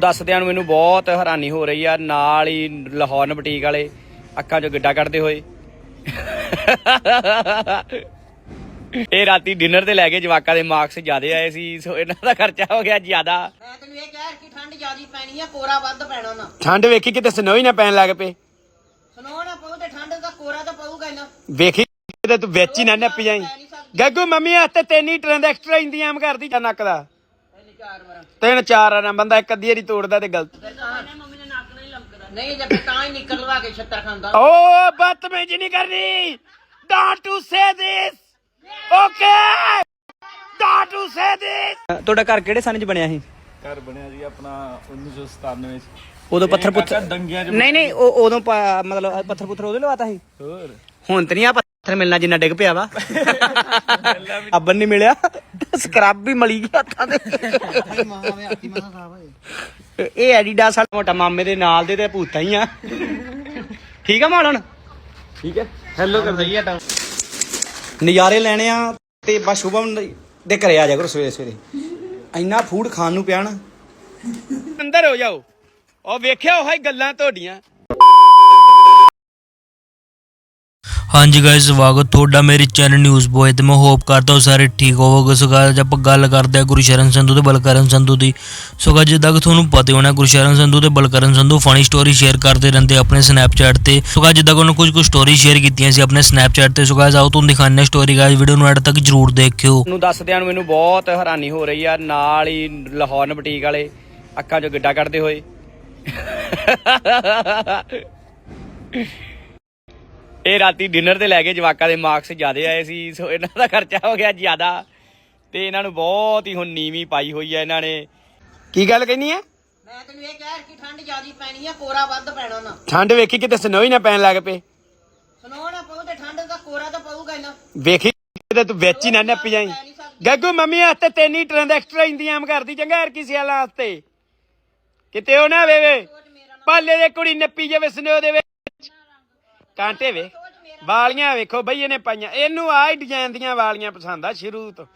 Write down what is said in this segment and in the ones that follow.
ਦੱਸਦਿਆਂ ਨੂੰ ਮੈਨੂੰ ਬਹੁਤ ਹੈਰਾਨੀ ਹੋ ਰਹੀ ਆ ਨਾਲ ਹੀ ਲਾਹੌਰ ਬੁਟੀਕ ਵਾਲੇ ਅੱਖਾਂ 'ਚੋਂ ਗਿੱਡਾ ਕੱਢਦੇ ਹੋਏ। ਇਹ ਰਾਤੀ ਡਿਨਰ ਤੇ ਲੈ ਕੇ ਜਵਾਕਾਂ ਦੇ ਮਾਰਕਸ ਜ਼ਿਆਦੇ ਆਏ ਸੀ ਸੋ ਇਹਨਾਂ ਦਾ ਖਰਚਾ ਹੋ ਗਿਆ ਜ਼ਿਆਦਾ। ਮੈਂ ਤੈਨੂੰ ਇਹ ਕਹਿ ਕਿ ਠੰਡ ਜ਼ਿਆਦੀ ਪੈਣੀ ਆ ਕੋਰਾ ਵੱਧ ਪੈਣਾ ਨਾ। ਠੰਡ ਵੇਖੀ ਕਿਤੇ ਸਨੋ ਹੀ ਨਾ ਪੈਣ ਲੱਗ ਪਏ। ਸਨੋ ਨਾ ਪਊ ਤੇ ਠੰਡ ਦਾ ਕੋਰਾ ਤਾਂ ਪਊਗਾ ਨਾ। ਵੇਖੀ ਕਿਤੇ ਤੂੰ ਵਿੱਚ ਹੀ ਨਾ ਨੱਪੀ ਜਾਈ। ਗੱਗੂ ਮੰਮੀ ਹੱਥ ਤੇ ਨਹੀਂ ਟ੍ਰਾਂਜੈਕਟਰ ਇੰਤਜ਼ਾਮ ਕਰਦੀ ਜਾਂ ਨੱਕ ਦਾ। ਤਿੰਨ ਚਾਰ ਵਾਰ। ਤਿੰਨ ਚਾਰ ਆ ਨਾ ਬੰਦਾ ਇੱਕ ਅੱਧੀ ਵਾਰੀ ਤੋੜਦਾ ਤੇ ਗਲਤ। ਮੰਮੀ ਨੇ ਨੱਕ ਨਹੀਂ ਲੰਕਦਾ ਨਹੀਂ ਜੇ ਫਿਰ ਤਾਂ ਹੀ ਨਿਕਲ ਲਵਾ ਕੇ ਛੱਤਰ ਖਾਂਦਾ। ਓ ਬਦਤਮੀਜ਼ੀ ਨਹੀਂ ਕਰਨੀ। Don't to say this okay don't to say this ਤੁਹਾਡਾ ਘਰ ਕਿਹੜੇ ਸਨ ਚ ਬਣਿਆ ਸੀ? ਘਰ ਬਣਿਆ ਜੀ ਆਪਣਾ 1997 ਚ। ਉਦੋਂ ਪੱਥਰ ਪੁੱਥਰ ਚ ਨਹੀਂ ਨਹੀਂ ਉਹ ਉਦੋਂ ਪਾ- ਮਤਲਬ ਪੱਥਰ ਪੁੱਥਰ ਉਹਦੇ ਲਵਾਤਾ ਸੀ? ਹੋਰ। ਹੁਣ ਤੇ ਨਹੀਂ ਆ ਪੱਥਰ ਮਿਲਣਾ ਜਿੰਨਾ ਡਿੱਗ ਪਿਆ ਵਾ। ਅੱਬਨ ਨਹੀਂ ਮਿਲਿਆ। ਸਕਰਬ ਵੀ ਮਲੀ ਗਿਆ ਹੱਥਾਂ ਦੇ ਇਹ ਐਡੀਡਾਸ ਵਾਲਾ ਮੋਟਾ ਮਾਮੇ ਦੇ ਨਾਲ ਦੇ ਤੇ ਭੂਤਾਂ ਹੀ ਆ। ਠੀਕ ਆ ਮਾਲਣ? ਠੀਕ ਹੈ। ਹੈਲੋ ਕਰ ਦਈਏ ਤਾਂ ਨਜ਼ਾਰੇ ਲੈਣੇ ਆ ਤੇ ਬਸ ਸ਼ੁਭਮ ਦੇ ਘਰੇ ਆ ਜਾ ਕਰੋ ਸਵੇਰੇ ਸਵੇਰੇ। ਇੰਨਾ ਫੂਡ ਖਾਣ ਨੂੰ ਪਿਆ ਨਾ। ਅੰਦਰ ਹੋ ਜਾਓ। ਉਹ ਵੇਖਿਆ ਉਹ ਹੀ ਗੱਲਾਂ ਤੁਹਾਡੀਆਂ। ਹਾਂਜੀ ਗਾਇਸ ਸਵਾਗਤ ਤੁਹਾਡਾ ਮੇਰੇ ਚੈਨਲ ਨਿਊਜ਼ ਬੋਏ ਤੇ। ਮੈਂ ਹੋਪ ਕਰਦਾ ਹਾਂ ਸਾਰੇ ਠੀਕ ਹੋਵੋਗੇ। ਸੋ guys, ਆਪਾਂ ਗੱਲ ਕਰਦੇ ਹਾਂ ਗੁਰਸ਼ਰਨ ਸੰਧੂ ਤੇ ਬਲਕਰਨ ਸੰਧੂ ਦੀ। ਸੋ guys, ਜਿੱਦਾਂ ਕਿ ਤੁਹਾਨੂੰ ਪਤਾ ਹੋਣਾ ਗੁਰਸ਼ਰਨ ਸੰਧੂ ਤੇ Balkaran Sandhu funny story share ਕਰਦੇ ਰਹਿੰਦੇ ਆਪਣੇ ਸਨੈਪਚੈਟ ਤੇ। ਸੋ guys, ਜਿੱਦਾਂ ਕਿ ਉਹਨਾਂ ਕੁਝ ਕੁ ਸਟੋਰੀ ਸ਼ੇਅਰ ਕੀਤੀਆਂ ਸੀ ਆਪਣੇ ਸਨੈਪਚੈਟ ਤੇ। ਸੋ guys, ਆਓ ਤੁਹਾਨੂੰ ਦਿਖਾਉਂਦੇ ਹਾਂ ਸਟੋਰੀ ਗਾਇਸ ਵੀਡੀਓ ਨੂੰ ਐਡ ਤੱਕ ਜਰੂਰ ਦੇਖਿਓ। ਨੂੰ ਦੱਸਦਿਆਂ ਨੂੰ ਮੈਨੂੰ ਬਹੁਤ ਹੈਰਾਨੀ ਹੋ ਰਹੀ ਆ ਨਾਲ ਹੀ ਲਾਹੌਰ ਬੁਟੀਕ ਵਾਲੇ ਅੱਖਾਂ 'ਚੋਂ ਗਿੱਡਾ ਕੱਢਦੇ ਹੋਏ। ਇਹ ਰਾਤੀ ਡਿਨਰ ਤੇ ਲੈ ਕੇ ਜਵਾਕਾਂ ਦੇ ਮਾਰਕਸ ਜ਼ਿਆਦੇ ਆਏ ਸੀ ਸੋ ਇਹਨਾਂ ਦਾ ਖਰਚਾ ਹੋ ਗਿਆ ਜ਼ਿਆਦਾ। ਤੇ ਇਹਨਾਂ ਨੂੰ ਬਹੁਤ ਹੀ ਹੁਣ ਨੀਵੀਂ ਪਾਈ ਹੋਈ ਆ ਇਹਨਾਂ ਨੇ। ਕੀ ਗੱਲ ਕਹਿਨੀ ਆ ਮੈਂ ਤੈਨੂੰ ਇਹ ਕਹਿ ਕਿ ਠੰਡ ਜ਼ਿਆਦੀ ਪੈਣੀ ਆ ਕੋਰਾ ਵੱਧ ਪੈਣਾ ਨਾ। ਠੰਡ ਵੇਖੀ ਕਿਤੇ ਸਨੋ ਹੀ ਨਾ ਪੈਣ ਲੱਗ ਪਏ। ਸਨੋ ਨਾ ਪਊ ਤੇ ਠੰਡ ਦਾ ਕੋਰਾ ਤਾਂ ਪਊਗਾ ਹੀ ਨਾ। ਵੇਖੀ ਕਿਤੇ ਤੂੰ ਵਿੱਚ ਹੀ ਨਾ ਨੱਪੀ ਜਾਈ। ਗੱਗੂ ਮੰਮੀ ਹੱਥ ਤੇ ਨਹੀਂ ਟ੍ਰਾਂਜੈਕਟਰ ਇੰਤਜ਼ਾਮ ਕਰਦੀ ਚੰਗਾ ਯਾਰ ਕਿਸੇ ਵਾਲਾ ਵਾਸਤੇ। ਕਿਤੇ ਉਹ ਨਾ ਵੇਵੇ ਪਾਲੇ ਦੇ ਕੁੜੀ ਨੱਪੀ ਜਾਵੇ ਸਨੋ ਦੇ ਕਾਂਟੇ ਵੇ। ਵਾਲੀਆਂ ਵੇਖੋ ਬਈ ਇਹਨੇ ਪਾਈਆਂ। ਇਹਨੂੰ ਆਹ ਡਿਜ਼ਾਈਨ ਦੀਆਂ ਵਾਲੀਆਂ ਪਸੰਦ ਆ ਸ਼ੁਰੂ ਤੋਂ।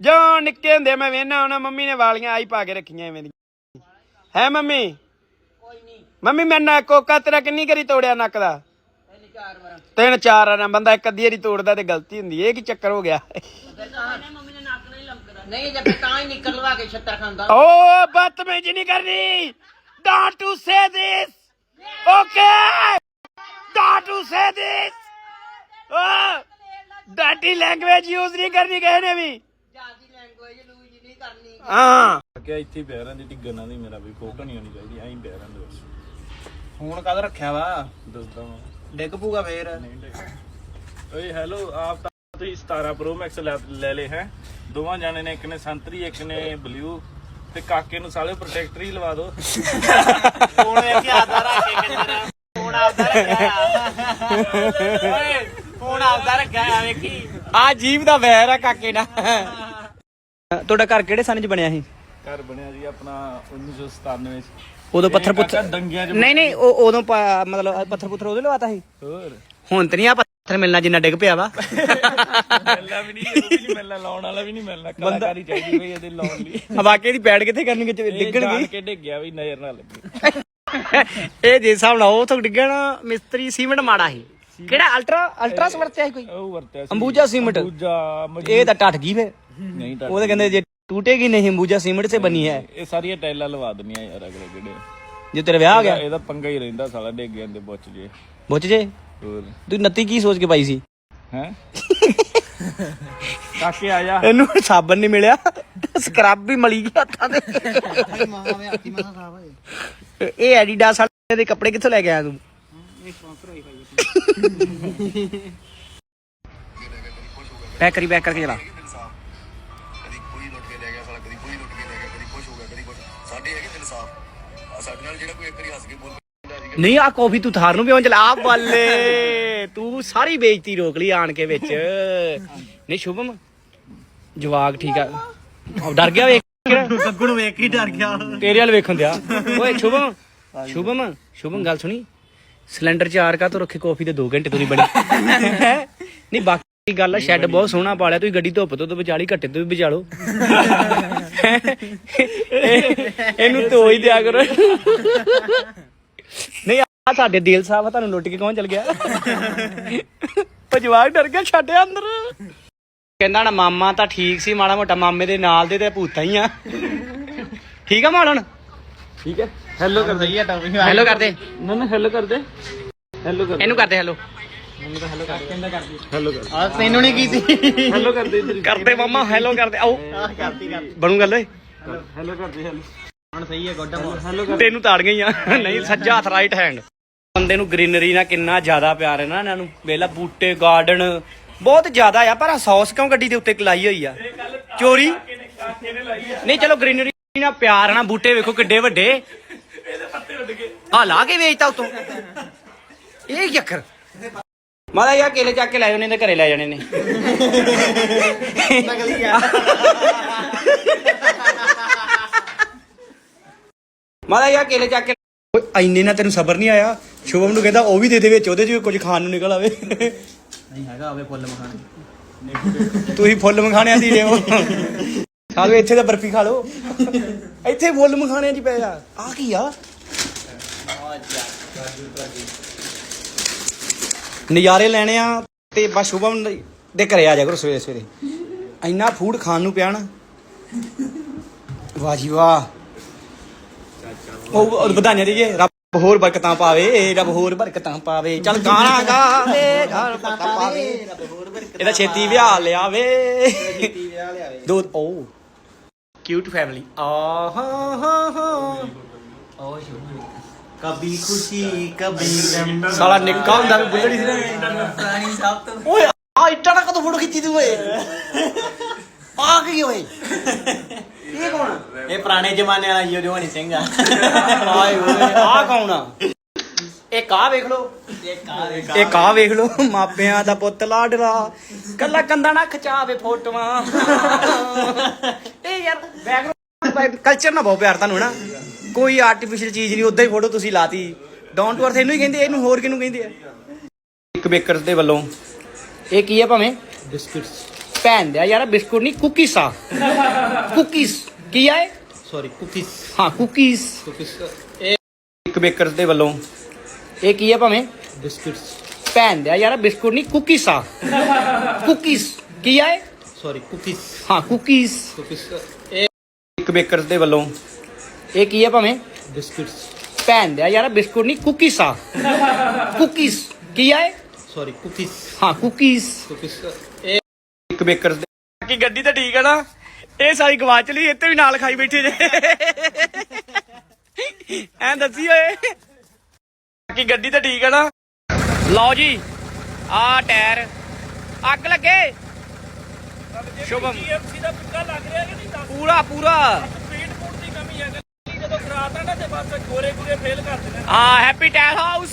ਜਦੋਂ ਨਿੱਕੇ ਹੁੰਦੇ ਮੈਂ ਵੇਖਣਾ ਉਹਨਾਂ ਮੰਮੀ ਨੇ ਵਾਲੀਆਂ ਆਈ ਪਾ ਕੇ ਰੱਖੀਆਂ ਐਵੇਂ ਦੀਆਂ। ਹੈ ਮੰਮੀ? ਮੰਮੀ ਮੈਂ ਨਾ ਕੋਕਾ ਤੇਰਾ ਕਿੰਨੀ ਕਰੀ ਤੋੜਿਆ ਨੱਕ ਦਾ? ਤਿੰਨ ਚਾਰ ਵਾਰ। ਬੰਦਾ ਇੱਕ ਅੱਧੀ ਵਾਰੀ ਤੋੜਦਾ ਤੇ ਗਲਤੀ ਹੁੰਦੀ ਇਹ ਕੀ ਚੱਕਰ ਹੋ ਗਿਆ? ਨਹੀਂ ਜੇ ਤਾਂ ਹੀ ਨਿਕਲ ਲਵਾ ਕੇ ਛੱਤਰ ਖਾਂਦਾ। ਓ ਬਦਤਮੀਜ਼ੀ ਨਹੀਂ ਕਰਨੀ। Don't to say this okay don't to say this ਓ ਡਾਟੀ ਲੈਂਗੁਏਜ ਯੂਜ਼ ਨਹੀਂ ਕਰਨੀ ਕਿਸੇ ਨੇ ਵੀ। ਜ਼ਿਆਦੀ ਲੈਂਗੁਏਜ ਲੂਜ ਨਹੀਂ ਕਰਨੀ। ਹਾਂ। ਕਿ ਇੱਥੇ ਹੀ ਪਿਆ ਰਹਿੰਦੀ ਡਿੱਗਣ ਨਾਲ ਦੀ ਮੇਰਾ ਵੀ ਫੋਟੋ ਨਹੀਂ ਆਉਣੀ ਚਾਹੀਦੀ ਐਂ ਹੀ ਪਿਆ ਰਹਿੰਦਾ ਬਸ। ਫੋਨ ਕਦ ਰੱਖਿਆ ਵਾ? ਦੱਸਦਾ ਮੈਂ ਡਿੱਗ ਪੂਗਾ ਫੇਰ? ਓਏ ਹੈਲੋ ਆਪ ਤਾਂ ਤੁਸੀਂ 17 ਪ੍ਰੋ ਮੈਕਸ ਲੈ ਲੈ ਲਏ ਹੈ। ਦੋਵਾਂ ਜਾਣੇ ਨੇ ਇੱਕ ਨੇ ਸੰਤਰੀ ਇੱਕ ਨੇ ਬਲੂ ਤੇ ਕਾਕੇ ਨੂੰ ਸਾਲੇ ਪ੍ਰੋਟੈਕਟਰ ਹੀ ਲਵਾ ਦਿਓ। ਫੋਨ ਵੇਖੀ ਆਦਾ ਰੱਖ ਕੇ ਕਿੰਨਾ ਫੋਨ ਆਪਦਾ ਰੱਖਿਆ ਓਏ ਫੋਨ ਆਪਦਾ ਰੱਖਿਆ ਵੇਖੀ। ਆ ਜੀਵ ਦਾ ਵੈਰ ਆ ਕਾਕੇ ਨਾਲ ਤੁਹਾਡਾ ਘਰ ਕਿਹੜੇ ਸਨ ਚ ਬਣਿਆ ਸੀ? ਘਰ ਬਣਿਆ ਜੀ ਆਪਣਾ 1997 ਚ। ਉਦੋਂ ਪੱਥਰ ਪੁੱਥਰ ਦੰਗਿਆਂ ਚ ਨਹੀਂ ਨਹੀਂ ਉਹ ਉਦੋਂ ਪਾ- ਮਤਲਬ ਪੱਥਰ ਪੁੱਥਰ ਉਹਦੇ ਲਵਾਤਾ ਸੀ? ਹੋਰ। ਹੁਣ ਤੇ ਨਹੀਂ ਆ ਪੱਥਰ ਮਿਲਣਾ ਜਿੰਨਾ ਡਿੱਗ ਪਿਆ ਵਾ। ਮਿਲਣਾ ਵੀ ਨਹੀਂ ਉਹ ਵੀ ਨਹੀਂ ਮਿਲਣਾ ਲਾਉਣ ਵਾਲਾ ਵੀ ਨਹੀਂ ਮਿਲਣਾ। ਕਲਾਕਾਰੀ ਚਾਹੀਦੀ ਬਈ ਇਹਦੇ ਲਾਉਣ ਲਈ। ਵਾਕੇ ਦੀ ਪੈੜ ਕਿੱਥੇ ਕਰਨੀ ਕਿ ਇਹ ਡਿੱਗਣ ਜਾਣ ਗਈ ਕੇ ਡਿੱਗਿਆ ਵੀ ਨਜ਼ਰ ਨਾ ਲੱਗੇ। ਇਹ ਜੇ ਹਿਸਾਬ ਨਾਲ ਉਹ ਤੋਂ ਡਿੱਗਿਆ ਨਾ ਮਿਸਤਰੀ ਸੀਮੈਂਟ ਮਾੜਾ ਸੀ? ਕਿਹੜਾ ਅਲਟਰਾ ਅਲਟਰਾ ਸਮਰਥ ਹੈ ਕੋਈ? ਉਹ ਵਰਤਿਆ ਸੀ। ਅੰਬੂਜਾ ਸੀਮੈਂਟ। ਅੰਬੂਜਾ ਇਹ ਤਾਂ ਟੱਟ ਗਈ ਵੇ ਨਹੀਂ ਤਾਂ ਉਹ ਕਹਿੰਦੇ ਜੇ ਟੂਟੇਗੀ ਨਹੀਂ ਅੰਬੂਜਾ ਸੀਮੈਂਟ ਸੇ ਬਣੀ ਹੈ। ਇਹ ਸਾਰੀਆਂ ਟਾਈਲਾਂ ਲਵਾ ਦਨੀਆਂ ਯਾਰ ਅਗਲੇ ਗੇੜੇ ਜੇ ਤੇਰਾ ਵਿਆਹ ਗਿਆ। ਇਹਦਾ ਪੰਗਾ ਹੀ ਰਹਿੰਦਾ ਸਾਲਾ ਡਿੱਗ ਜਾਂਦੇ ਬੁੱਚ ਜੇ। ਬੁੱਝ ਜੇ? ਤੂੰ ਨੱਤੀ ਕੀ ਸੋਚ ਕੇ ਪਾਈ ਸੀ? ਹੈ? ਕਾਕੇ ਆ ਜਾ। ਇਹਨੂੰ ਸਾਬਣ ਨਹੀਂ ਮਿਲਿਆ। ਸਕਰਬ ਵੀ ਮਲੀ ਗਿਆ ਹੱਥਾਂ ਤੇ। ਇਹ ਐਡੀਡਾਸ ਵਾਲੇ ਦੇ ਕੱਪੜੇ ਕਿੱਥੋਂ ਲੈ ਕੇ ਆਇਆ ਤੂੰ? ਪੈਕ ਕਰੀ ਪੈਕ ਕਰਕੇ ਚਲਾ ਕਦੀ ਕੋਈ ਲੁੱਟ ਕੇ ਲੈ ਗਿਆ ਸਾਲਾ ਕਦੀ ਕੋਈ ਲੁੱਟ ਕੇ ਲੈ ਗਿਆ ਕਦੀ ਕੁਛ ਹੋ ਗਿਆ ਕਦੀ ਕੁਛ ਸਾਡੇ ਹੈਗੇ ਦਿਲ ਸਾਫ਼ ਆ ਸਾਡੇ ਨਾਲ ਜਿਹੜਾ ਕੋਈ ਇੱਕ ਵਾਰੀ ਹੱਸ ਕੇ ਬੋਲ ਪੈਂਦਾ ਸੀਗਾ ਨਹੀਂ ਆ ਕਾਫੀ ਤੂੰ ਥਾਰ ਨੂੰ ਪਿਉਣ ਚਲਾ ਆ ਬੱਲੇ ਤੂੰ ਸਾਰੀ ਬੇਇੱਜ਼ਤੀ ਰੋਕ ਲਈ ਆਣ ਕੇ ਵਿੱਚ। ਨਹੀਂ ਸ਼ੁਭਮ ਜਵਾਗ ਠੀਕ ਆ। ਉਹ ਡਰ ਗਿਆ ਵੇਖ। ਗੱਗੂ ਨੂੰ ਵੇਖ ਕੇ ਡਰ ਗਿਆ। ਤੇਰੇ ਵਾਲ ਵੇਖਣ ਦਿਆ। ਓਏ, ਸ਼ੁਭਮ ਸ਼ੁਭਮ ਸ਼ੁਭਮ, ਗੱਲ ਸੁਣੀ। ਸਿਲੰਡਰ ਚਾਰ ਕਾ ਤੋਂ ਰੱਖੇ, ਕਾਫੀ ਤੇ 2 ਘੰਟੇ ਤੋਂ ਨਹੀਂ ਬਣੀ ਨਹੀਂ, ਬਾਕੀ ਗੱਲ ਆ, ਸ਼ੈੱਡ ਬਹੁਤ ਸੋਹਣਾ ਪਾਲਿਆ, ਤੁਸੀਂ ਗੱਡੀ ਧੁੱਪ ਤੋਂ ਤਾਂ ਵਿਚਾਲੀ, ਘੱਟੇ ਤੋਂ ਵੀ ਬਚਾ ਲਓ। ਇਹਨੂੰ ਧੋ ਹੀ ਦਿਆ ਕਰੋ। ਨਹੀਂ ਆ ਸਾਡੇ ਦਿਲ ਸਾਹਿਬ ਆ, ਤੁਹਾਨੂੰ ਲੁੱਟ ਕੇ ਕੌਣ ਚਲ ਗਿਆ? ਉਹ ਜਵਾਕ ਡਰ ਗਿਆ ਛੱਡਿਆ ਅੰਦਰ। ਕਹਿੰਦਾ ਨਾ ਮਾਮਾ ਤਾਂ ਠੀਕ ਸੀ ਮਾੜਾ ਮੋਟਾ ਮਾਮੇ ਦੇ ਨਾਲ ਦੇ ਤੇ ਭੂਤਾਂ ਹੀ ਆ। ਠੀਕ ਆ ਮਾਲਣ? ਠੀਕ ਹੈ। ਹੈਲੋ ਕਰ ਦਈਏ ਹੈਲੋ ਕਰਦੇ। ਨਾ ਨਾ ਹੈਲੋ ਕਰ ਦੇ। ਹੈਲੋ ਕਰ ਇਹਨੂੰ ਕਰਦੇ ਹੈਲੋ ਹੈਲੋ ਕਰ ਤੈਨੂੰ ਨਹੀਂ ਕੀਤੀ ਹੈਲੋ ਕਰ ਦੇ ਕਰਦੇ ਮਾਮਾ ਹੈਲੋ ਕਰਦੇ। ਆਓ। ਕਰਤੀ ਕਰ ਬਣੂ ਗੱਲ ਓਏ। ਹੈਲੋ ਕਰ ਦੇ ਹੈਲੋ ਹੁਣ ਸਹੀ ਹੈ ਗੋਡਾ ਹੈਲੋ ਕਰ ਤੈਨੂੰ ਤਾੜ ਗਈਆਂ ਨਹੀਂ ਸੱਜਾ ਹੱਥ ਰਾਈਟ ਹੈਂਡ ਬੰਦੇ ਨੂੰ ਗ੍ਰੀਨਰੀ ਨਾਲ ਕਿੰਨਾ ਜ਼ਿਆਦਾ ਪਿਆਰ ਹੈ ਨਾ ਇਹਨਾਂ ਨੂੰ। ਵੇਲਾ ਬੂਟੇ ਗਾਰਡਨ ਬਹੁਤ ਜ਼ਿਆਦਾ ਆ ਪਰ ਆ ਸੌਸ ਕਿਉਂ ਗੱਡੀ ਦੇ ਉੱਤੇ ਕਲਾਈ ਹੋਈ ਆ? ਚੋਰੀ? ਨਹੀਂ ਚਲੋ ਗ੍ਰੀਨਰੀ ਨਾਲ ਪਿਆਰ ਹੈ ਨਾ ਬੂਟੇ ਵੇਖੋ ਕਿੱਡੇ ਵੱਡੇ। ਆ ਲਾ ਕੇ ਵੇਚਤਾ ਉਤੋਂ। ਇਹ ਕੀ ਚੱਕਰ? ਮਾਦਾ ਯਾ ਕੇਲੇ ਚੱਕ ਕੇ ਲੈ ਜਾਣੇ ਤੇ ਘਰੇ ਲੈ ਜਾਣੇ ਨੇ। ਨਕਲੀ ਆ ਮਾਦਾ ਯਾ ਕੇਲੇ ਚੱਕ ਕੇ ਓਏ ਇੰਨੇ ਨਾ ਤੈਨੂੰ ਸਬਰ ਨਹੀਂ ਆਇਆ? ਸ਼ੁਭਮ ਨੂੰ ਕਹਿੰਦਾ ਉਹ ਵੀ ਦੇ ਦੇ ਵਿੱਚ ਉਹਦੇ ਚ ਕੁਝ ਖਾਣ ਨੂੰ ਨਿਕਲ ਆਵੇ। ਨਹੀਂ ਹੈਗਾ, ਆਵੇ ਫੁੱਲ ਮਖਾਣੇ। ਤੁਸੀਂ ਫੁੱਲ ਮਖਾਣਿਆਂ ਦੀ ਦੇਵੋ। ਸਾਲੋ ਇੱਥੇ ਤਾਂ ਬਰਫੀ ਖਾ ਲਓ। ਇੱਥੇ ਫੁੱਲ ਮਖਾਣਿਆਂ 'ਚ ਪਏ ਆ ਆ ਕੀ ਆ? ਨਜ਼ਾਰੇ ਲੈਣੇ ਆ ਤੇ ਬਸ ਸ਼ੁਭਮ ਦੇ ਘਰੇ ਆ ਜਾ ਕਰੋ ਸਵੇਰੇ ਸਵੇਰੇ। ਇੰਨਾ ਫੂਡ ਖਾਣ ਨੂੰ ਪਿਆ ਨਾ ਵਾਹ ਜੀ ਵਾਹ। ਉਹ ਉਹ ਵਧਾਈਆਂ ਦੇਈਏ। ਰੱਬ ਹੋਰ ਬਰਕਤਾਂ ਪਾਵੇ ਰੱਬ ਹੋਰ ਬਰਕਤਾਂ ਪਾਵੇ। ਚੱਲ ਗਾਣਾ ਗਾਵੇ ਰੱਬ ਬਰਕਤਾਂ ਪਾਵੇ। ਇਹਦਾ ਛੇਤੀ ਵਿਆਹ ਲਿਆਵੇ। ਦੋ ਓ। ਕਿਊਟ ਫੈਮਿਲੀ ਆ ਹਾ ਹਾ ਹਾ ਕਬੀ ਖੁਸ਼ੀ ਕਬੀ ਗਮ। ਸਾਲਾ ਨਿੱਕਾ ਹੁੰਦਾ ਵੀ ਬੁੱਲੜੀ ਸੀ ਨਾ। ਪ੍ਰਾਣੀ ਸਭ ਤੋਂ ਓਏ ਆ ਇੱਟਾਂ ਨਾਲ ਕਦੋਂ ਫੋਟੋ ਖਿੱਚੀ ਤੂੰ ਓਏ? ਆ ਕੀ ਓਏ? ਇਹ ਕੌਣ ਆ? ਇਹ ਪੁਰਾਣੇ ਜ਼ਮਾਨੇ ਵਾਲਾ ਯੋ ਹਨੀ ਸਿੰਘ ਆ। ਆਏ ਓਏ ਆ ਕੌਣ ਆ? ਇਹ ਕਾ ਵੇਖ ਲੋ ਇਹ ਕਾ ਵੇਖ ਲੋ ਮਾਪਿਆਂ ਦਾ ਪੁੱਤ ਲਾਡਲਾ। ਕੱਲਾ ਕੰਦਾ ਨਾ ਖਿਚਾਵੇ ਫੋਟੋਆਂ। ਇਹ ਯਾਰ ਬੈਕਗ੍ਰਾਉਂਡ ਕਲਚਰ ਨਾ ਬਹੁਤ ਪਿਆਰ ਤੁਹਾਨੂੰ ਨਾ? ਕੋਈ ਆਰਟੀਫੀਸ਼ੀਅਲ ਚੀਜ਼ ਨਹੀਂ ਉਦਾਂ ਹੀ ਫੋਟੋ ਤੁਸੀਂ ਲਾਤੀ। ਡਾਊਨ ਟੂ ਅਰਥ ਇਹਨੂੰ ਹੀ ਕਹਿੰਦੇ ਆ, ਇਹਨੂੰ ਹੋਰ ਕਿਹਨੂੰ ਕਹਿੰਦੇ ਆ? ਇੱਕ ਬੇਕਰਸ ਦੇ ਵੱਲੋਂ। ਇਹ ਕੀ ਹੈ ਭਾਵੇਂ? ਬਿਸਕੁਟਸ ਭੈਣ ਦਿਆ ਯਾਰ ਬਿਸਕੁਟ ਨਹੀਂ ਕੁਕੀਸ ਆ ਕੁਕੀਸ ਕੀ ਆ ਇਹ ਸੌਰੀ ਕੁਕੀਜ਼ ਹਾਂ ਕੁਕੀਸ ਇਹ ਇੱਕ ਬੇਕਰਸ ਦੇ ਵੱਲੋਂ ਇਹ ਕੀ ਹੈ ਭਾਵੇਂ ਬਿਸਕੁਟਸ ਭੈਣ ਦਿਆ ਯਾਰ ਬਿਸਕੁਟ ਨਹੀਂ ਕੁਕੀਸ ਆ ਕੁਕੀਸ ਕੀ ਆ ਇਹ ਸੌਰੀ ਕੁਕੀਜ਼ ਹਾਂ ਕੁਕੀਸ ਕੁਕੀਜ਼ ਇੱਕ ਬੇਕਰਸ ਦੇ ਵੱਲੋਂ ਇਹ ਕੀ ਹੈ ਭਾਵੇਂ ਬਿਸਕੁਟਸ ਭੈਣ ਦਿਆ ਯਾਰ ਬਿਸਕੁਟ ਨਹੀਂ ਕੁਕੀਸ ਆ ਕੁਕੀਸ ਕੀ ਆ ਇਹ ਸੌਰੀ ਕੁਕੀਜ਼ ਹਾਂ ਕੁਕੀਸ ਕੁਕੀਜ਼ ਇੱਕ ਬੇਕਰਸ ਦੇ। ਬਾਕੀ ਗੱਡੀ ਤਾਂ ਠੀਕ ਹੈ ਨਾ। ਇਹ ਸਾਰੀ ਗਵਾਚ ਲਈ ਇੱਥੇ ਵੀ ਨਾਲ ਖਾਈ ਬੈਠੇ ਜੇ। ਐਂ ਦੱਸੀ ਓਏ। ਬਾਕੀ ਗੱਡੀ ਤਾਂ ਠੀਕ ਹੈ ਨਾ। ਲਓ ਜੀ ਆ ਟਾਇਰ। ਅੱਗ ਲੱਗੇ। ਸ਼ੁਭਮ। ਦਾ ਪਿੱਕਾ ਲੱਗ ਰਿਹਾ ਕਿ ਨਹੀਂ ਦੱਸ ਪੂਰਾ ਪੂਰਾ। ਸਪੀਡ ਫੂਡ ਦੀ ਕਮੀ ਹੈ ਜਦੋਂ ਕਰਾਤਾ ਨਾ ਤੇ ਬਸ ਗੋਰੇ ਗੋਰੇ ਫੇਲ ਕਰ ਦੇਣਾ ਆ ਹੈਪੀ ਟਾਇਰ ਹਾਊਸ